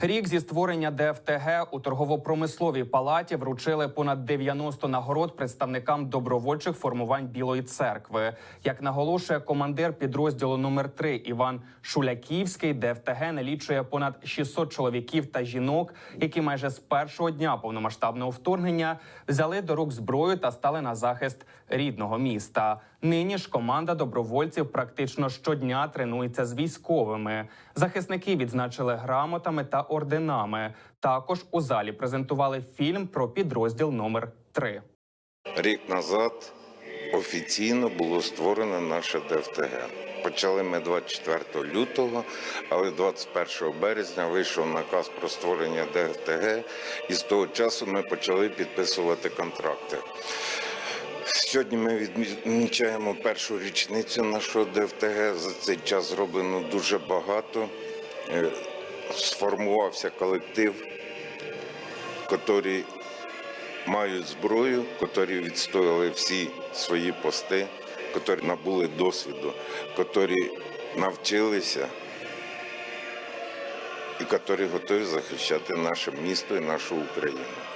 Рік зі створення ДФТГ у торгово-промисловій палаті вручили понад 90 нагород представникам добровольчих формувань Білої церкви. Як наголошує командир підрозділу номер 3 Іван Шуляківський, ДФТГ налічує понад 600 чоловіків та жінок, які майже з першого дня повномасштабного вторгнення взяли до рук зброю та стали на захист рідного міста. Нині ж команда добровольців практично щодня тренується з військовими. Захисники відзначили грамотами та орденами. Також у залі презентували фільм про підрозділ номер 3 Рік назад офіційно було створено наше ДФТГ. Почали ми 24 лютого, але 21 березня вийшов наказ про створення ДФТГ, і з того часу ми почали підписувати контракти. Сьогодні ми відмічаємо першу річницю нашого ДФТГ. За цей час зроблено дуже багато. Сформувався колектив, які мають зброю, котрі відстояли всі свої пости, котрі набули досвіду, котрі навчилися і котрі готові захищати наше місто і нашу Україну.